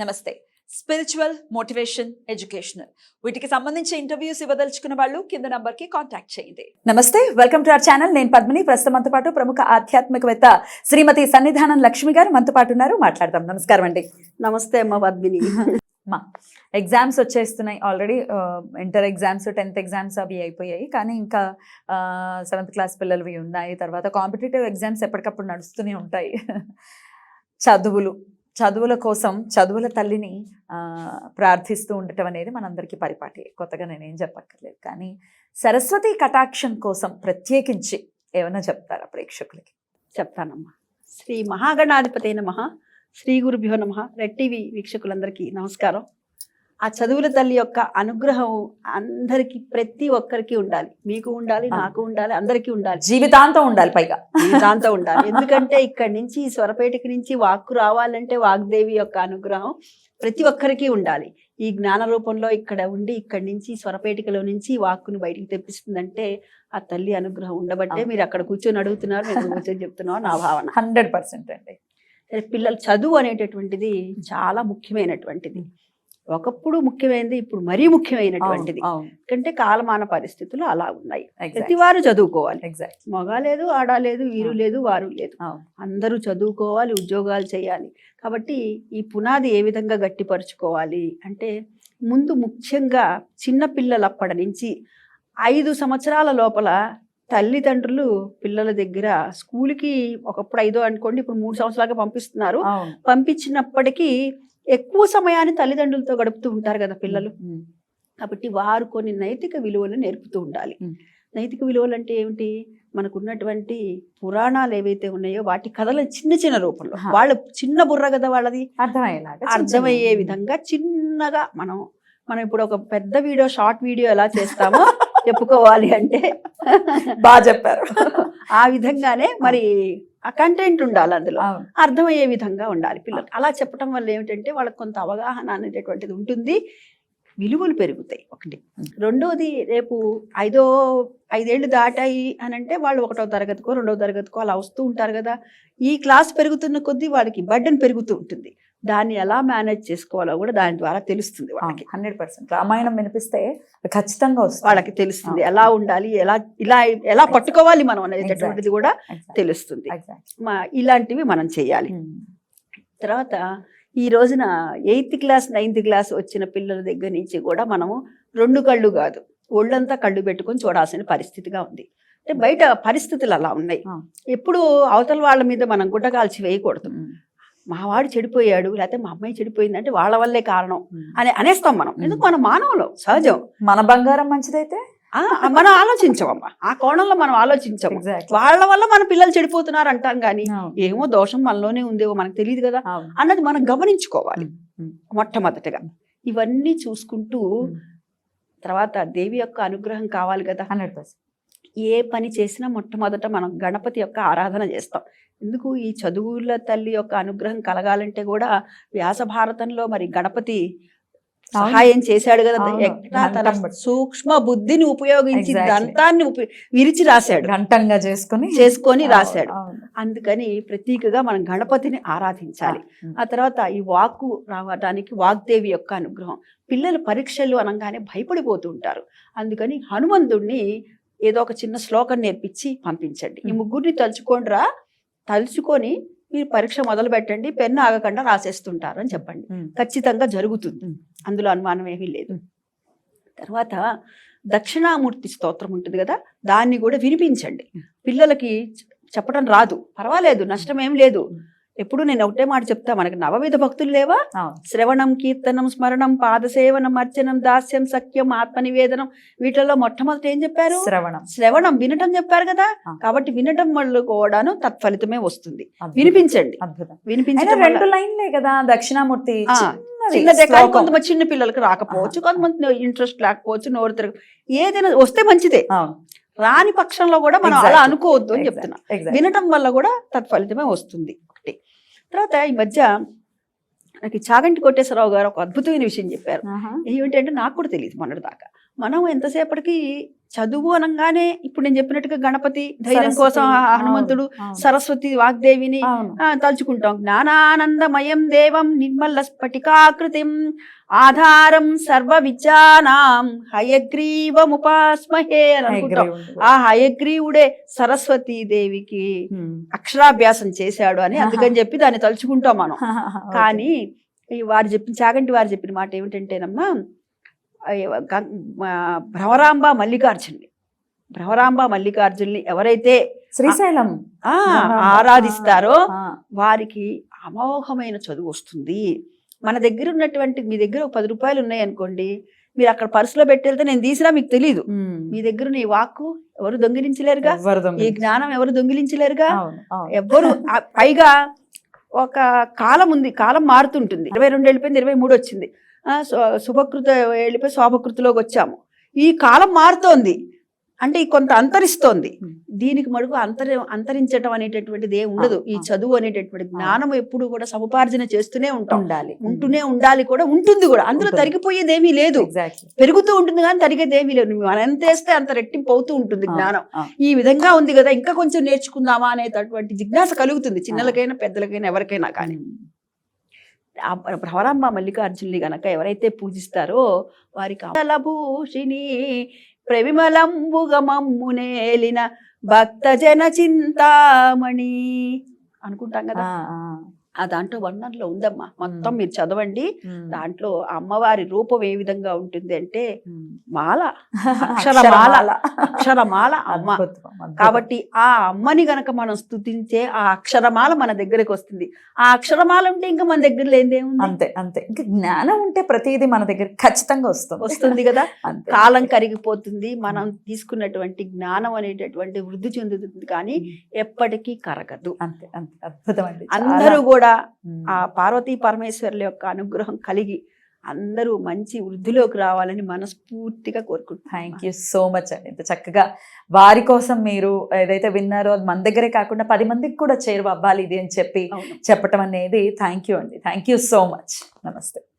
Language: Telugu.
నమస్తే. స్పిరిచువల్ మోటివేషన్ ఎడ్యుకేషనల్ వీటికి సంబంధించి ఇంటర్వ్యూస్ ఇవ్వదలుచుకున్న వాళ్ళు కింద నంబర్కి కాంటాక్ట్ చేయండి. నమస్తే వెల్కమ్ టు అవర్ ఛానల్ నేను పద్మిని. ప్రస్తుతం మనతో పాటు ప్రముఖ ఆధ్యాత్మికవేత్త శ్రీమతి సన్నిధానం లక్ష్మి గారు మనతో పాటు ఉన్నారు. మాట్లాడదాం. నమస్కారం అండి. నమస్తే అమ్మ పద్మిని. మా ఎగ్జామ్స్ వచ్చేస్తున్నాయి already inter exams tenth exams అవి అయిపోయాయి. కానీ ఇంకా సెవెంత్ క్లాస్ పిల్లలవి ఉన్నాయి. తర్వాత కాంపిటేటివ్ ఎగ్జామ్స్ ఎప్పటికప్పుడు నడుస్తూనే ఉంటాయి. చదువులు. చదువుల కోసం చదువుల తల్లిని ప్రార్థిస్తూ ఉండటం అనేది మనందరికీ పరిపాటి. కొత్తగా నేనేం చెప్పక్కర్లేదు. కానీ సరస్వతి కటాక్షం కోసం ప్రత్యేకించి ఏమైనా చెప్తారా ప్రేక్షకులకి? చెప్తానమ్మా. శ్రీ మహాగణాధిపతి నమ. శ్రీ గురుభ్యో నమ. రెడ్ టీవీ వీక్షకులందరికీ నమస్కారం. ఆ చదువుల తల్లి యొక్క అనుగ్రహం అందరికీ ప్రతి ఒక్కరికి ఉండాలి. మీకు ఉండాలి. నాకు ఉండాలి అందరికీ ఉండాలి. జీవితాంతం ఉండాలి పైగా. దాంతో ఉండాలి. ఎందుకంటే ఇక్కడి నుంచి స్వరపేటకి నుంచి వాక్కు రావాలంటే వాగ్దేవి యొక్క అనుగ్రహం ప్రతి ఒక్కరికి ఉండాలి. ఈ జ్ఞాన రూపంలో ఇక్కడ ఉండి ఇక్కడి నుంచి స్వరపేటికలో నుంచి వాక్కుని బయటికి తెప్పిస్తుందంటే ఆ తల్లి అనుగ్రహం ఉండబట్టే. మీరు అక్కడ కూర్చొని అడుగుతున్నారు నేను కూర్చొని చెప్తున్నాను నా భావన. హండ్రెడ్ పర్సెంట్ అండి. పిల్లల చదువు అనేటటువంటిది చాలా ముఖ్యమైనటువంటిది. ఒకప్పుడు ముఖ్యమైనది ఇప్పుడు మరీ ముఖ్యమైనటువంటిది. ఎందుకంటే కాలమాన పరిస్థితులు అలా ఉన్నాయి. ప్రతి వారు చదువుకోవాలి. ఎగ్జాక్ట్ మగ లేదు ఆడ లేదు వీరు లేదు వారు లేదు. అందరూ చదువుకోవాలి ఉద్యోగాలు చేయాలి. కాబట్టి ఈ పునాది ఏ విధంగా గట్టిపరుచుకోవాలి అంటే ముందు ముఖ్యంగా చిన్న పిల్లలప్పటి నుంచి ఐదు సంవత్సరాల లోపల తల్లిదండ్రులు పిల్లల దగ్గర స్కూల్కి ఒకప్పుడు ఐదో అనుకోండి ఇప్పుడు మూడు సంవత్సరాలుగా పంపిస్తున్నారు. పంపించినప్పటికీ ఎక్కువ సమయాన్ని తల్లిదండ్రులతో గడుపుతూ ఉంటారు కదా పిల్లలు. కాబట్టి వారు కొన్ని నైతిక విలువలు నేర్పుతూ ఉండాలి. నైతిక విలువలు అంటే ఏమిటి? మనకున్నటువంటి పురాణాలు ఏవైతే ఉన్నాయో వాటి కథలు చిన్న చిన్న రూపంలో. వాళ్ళ చిన్న బుర్ర కదా వాళ్ళది? అర్థమయ్యేలాగా అర్థమయ్యే విధంగా చిన్నగా మనం మనం ఇప్పుడు ఒక పెద్ద వీడియో షార్ట్ వీడియో ఎలా చేస్తామో చెప్పుకోవాలి అంటే బాగా చెప్పారు. ఆ విధంగానే మరి ఆ కంటెంట్ ఉండాలి అందులో. అర్థమయ్యే విధంగా ఉండాలి పిల్లలకి. అలా చెప్పడం వల్ల ఏమిటంటే వాళ్ళకి కొంత అవగాహన అనేటటువంటిది ఉంటుంది. విలువలు పెరుగుతాయి. ఒకటి. రెండోది రేపు ఐదో ఐదేళ్ళు దాటాయి అని అంటే వాళ్ళు ఒకటో తరగతికో రెండో తరగతికో అలా వస్తూ ఉంటారు కదా. ఈ క్లాస్ పెరుగుతున్న కొద్దీ వాళ్ళకి బర్డెన్ పెరుగుతూ ఉంటుంది. దాన్ని ఎలా మేనేజ్ చేసుకోవాలో కూడా దాని ద్వారా తెలుస్తుంది వాళ్ళకి. Hundred percent. రామాయణం వినిపిస్తే ఖచ్చితంగా వస్తుంది. వాళ్ళకి తెలుస్తుంది. ఎలా ఉండాలి ఎలా ఇలా ఎలా పట్టుకోవాలి మనం అనేటటువంటిది కూడా. తెలుస్తుంది. ఇలాంటివి మనం చేయాలి. ఉమ్, తర్వాత ఈ రోజున ఎయిత్ క్లాస్ నైన్త్ క్లాస్ వచ్చిన పిల్లల దగ్గర నుంచి కూడా మనము రెండు కళ్ళు కాదు ఒళ్ళంతా కళ్ళు పెట్టుకొని చూడాల్సిన పరిస్థితిగా ఉంది. అంటే బయట పరిస్థితులు అలా ఉన్నాయి. ఎప్పుడు అవతల వాళ్ళ మీద మనం గుడ్డ కాల్చి వేయకూడదు ఉమ్, మా వాడు చెడిపోయాడు లేకపోతే మా అమ్మాయి చెడిపోయింది అంటే వాళ్ళ వల్లే కారణం. అని అనేస్తాం మనం. ఎందుకు? మన మానవులు సహజం. మన బంగారం మంచిదైతే? ఆ, మనం ఆలోచించమమ్మా ఆ కోణంలో మనం ఆలోచించము. వాళ్ళ వల్ల మన పిల్లలు చెడిపోతున్నారు అంటాం కానీ ఏమో దోషం మనలోనే ఉందేమో మనకు తెలియదు కదా. అన్నది మనం గమనించుకోవాలి. మొట్టమొదటిగా. ఇవన్నీ చూసుకుంటూ. తర్వాత దేవి యొక్క అనుగ్రహం కావాలి కదా? Hundred percent. ఏ పని చేసినా మొట్టమొదట మనం గణపతి యొక్క ఆరాధన చేస్తాం. ఎందుకు? ఈ చదువుల తల్లి యొక్క అనుగ్రహం కలగాలంటే కూడా వ్యాస భారతంలో మరి గణపతి సహాయం చేశాడు కదా. ఎట్లా తన. సూక్ష్మ బుద్ధిని ఉపయోగించి. దంతాన్ని విరిచి రాశాడు. ఘంటంగా చేసుకుని చేసుకొని రాశాడు. అందుకని ప్రతీకగా మనం గణపతిని ఆరాధించాలి. ఆ తర్వాత ఈ వాక్కు రావడానికి వాగ్దేవి యొక్క అనుగ్రహం. పిల్లలు పరీక్షలు అనగానే భయపడిపోతూ ఉంటారు. అందుకని హనుమంతుడిని ఏదో ఒక చిన్న శ్లోకం నేర్పించి పంపించండి ఈ. ముగ్గురిని తలుచుకోండిరా తలుచుకొని మీరు పరీక్ష మొదలు పెట్టండి పెన్ను ఆగకుండా రాసేస్తుంటారు అని చెప్పండి ఖచ్చితంగా జరుగుతుంది. అందులో అనుమానం ఏమీ లేదు. తర్వాత దక్షిణామూర్తి స్తోత్రం ఉంటుంది కదా దాన్ని కూడా వినిపించండి. పిల్లలకి చెప్పడం రాదు పర్వాలేదు నష్టం ఏం లేదు. ఎప్పుడు నేను ఒకటే మాట చెప్తా మనకి నవవిధ భక్తులు లేవా శ్రవణం కీర్తనం స్మరణం పాదసేవనం అర్చనం దాస్యం సఖ్యం ఆత్మనివేదనం వీటిల్లో మొట్టమొదటి ఏం చెప్పారు శ్రవణం శ్రవణం వినటం చెప్పారు కదా. కాబట్టి వినటం వల్ల కూడాను తత్ఫలితమే వస్తుంది. వినిపించండి రెండు లైన్లే కదా దక్షిణామూర్తి. కొంతమంది చిన్న పిల్లలకి రాకపోవచ్చు. కొంతమంది ఇంట్రెస్ట్ లేకపోవచ్చు నోరు తిరగ ఏదైనా వస్తే మంచిదే రాని పక్షంలో కూడా మనం అలా. అనుకోవద్దు అని. చెప్తున్నా. వినటం వల్ల కూడా తత్ఫలితమే వస్తుంది తర్వాత ఈ మధ్య నాకు చాగంటి కోటేశ్వరరావు గారు ఒక అద్భుతమైన విషయం చెప్పారు. ఏమిటంటే నాకు కూడా తెలియదు మొన్నటి దాకా మనం ఎంతసేపటికి చదువు అనగానే ఇప్పుడు నేను చెప్పినట్టుగా గణపతి ధైర్యం కోసం హనుమంతుడు. సరస్వతి వాగ్దేవిని తలుచుకుంటాం జ్ఞానానందమయం దేవం నిర్మల స్ఫటికాకృతిం ఆధారం సర్వ విద్యానాం హయగ్రీవముపాస్మహే అని అనుకుంటాం. ఆ హయగ్రీవుడే సరస్వతి దేవికి. అక్షరాభ్యాసం చేశాడు అని అందుకని చెప్పి దాన్ని తలుచుకుంటాం మనం. కానీ ఈ వారు చెప్పిన చాగంటి వారు చెప్పిన మాట ఏమిటంటేనమ్మా భ్రమరాంబ మల్లికార్జునుని. భ్రమరాంబ మల్లికార్జునుని ఎవరైతే శ్రీశైలం. ఆరాధిస్తారో వారికి అమోఘమైన చదువు వస్తుంది. మన దగ్గర ఉన్నటువంటి మీ దగ్గర పది రూపాయలు ఉన్నాయి అనుకోండి మీరు అక్కడ పర్సులో పెట్టెళ్తే నేను తీసినా మీకు తెలియదు. మీ దగ్గర ఈ వాక్కు ఎవరు దొంగిలించలేరుగా? ఈ. జ్ఞానం ఎవరు దొంగిలించలేరుగా? ఆ- పైగా ఒక కాలం ఉంది కాలం మారుతుంటుంది. ఇరవై రెండు వెళ్ళిపోయింది ఇరవై మూడు వచ్చింది. శుభకృత వెళ్ళిపోయి శోభకృతిలోకి వచ్చాము. ఈ కాలం మారుతోంది. అంటే ఈ కొంత అంతరిస్తోంది. దీనికి మడుగు అంతరి అంతరించటం అనేటటువంటిది ఏం ఉండదు. ఈ. చదువు అనేటటువంటి జ్ఞానం ఎప్పుడు కూడా సముపార్జన చేస్తూనే ఉంటాం. ఉండాలి. ఉంటూనే ఉండాలి కూడా ఉంటుంది కూడా. అందులో. తరిగిపోయేది ఏమీ లేదు. పెరుగుతూ ఉంటుంది కానీ తరిగేది ఏమీ లేదు. మనం ఎంత వేస్తే అంత రెట్టింపు అవుతూ ఉంటుంది జ్ఞానం. ఈ విధంగా ఉంది కదా. ఇంకా కొంచెం నేర్చుకుందామా అనేటటువంటి జిజ్ఞాస కలుగుతుంది. చిన్నలకైనా పెద్దలకైనా ఎవరికైనా కానీ. ఆ మల్లికార్జునుని గనక ఎవరైతే పూజిస్తారో వారికి భూషిణి ప్రవిమలంబుగమమ్మునేలిన భక్తజన చింతామణి అనుకుంటాం కదా. ఆ, దాంట్లో వర్ణనలో ఉందమ్మా. మొత్తం. మీరు చదవండి. దాంట్లో అమ్మవారి రూపం ఏ విధంగా ఉంటుంది అంటే. మాల. అక్షరమాల. అక్షరమాల. అమ్మ. కాబట్టి ఆ అమ్మని గనక మనం స్తుతించే ఆ అక్షరమాల మన దగ్గరికి వస్తుంది. ఆ అక్షరమాల ఉంటే ఇంకా మన దగ్గర లేనిదేముంది అంతే అంతే. ఇంకా జ్ఞానం ఉంటే ప్రతిదీ మన దగ్గర ఖచ్చితంగా వస్తుంది. వస్తుంది కదా. కాలం కరిగిపోతుంది. మనం తీసుకున్నటువంటి జ్ఞానం అనేటటువంటి వృద్ధి చెందుతుంది కానీ ఎప్పటికీ కరగదు. అంతే అంతే. అద్భుతం అందరూ కూడా ఉమ్. ఆ పార్వతీ పరమేశ్వరుల యొక్క అనుగ్రహం కలిగి అందరూ మంచి వృద్ధిలోకి రావాలని మనస్ఫూర్తిగా కోరుకుంటున్నాను థ్యాంక్ యూ సో మచ్ అండి. ఇంత చక్కగా వారి కోసం మీరు ఏదైతే విన్నారో అది మన దగ్గరే కాకుండా పది మందికి కూడా చేరువ అవ్వాలి ఇది అని చెప్పి చెప్పటం అనేది థ్యాంక్ యూ అండి. థ్యాంక్ యూ సో మచ్ నమస్తే.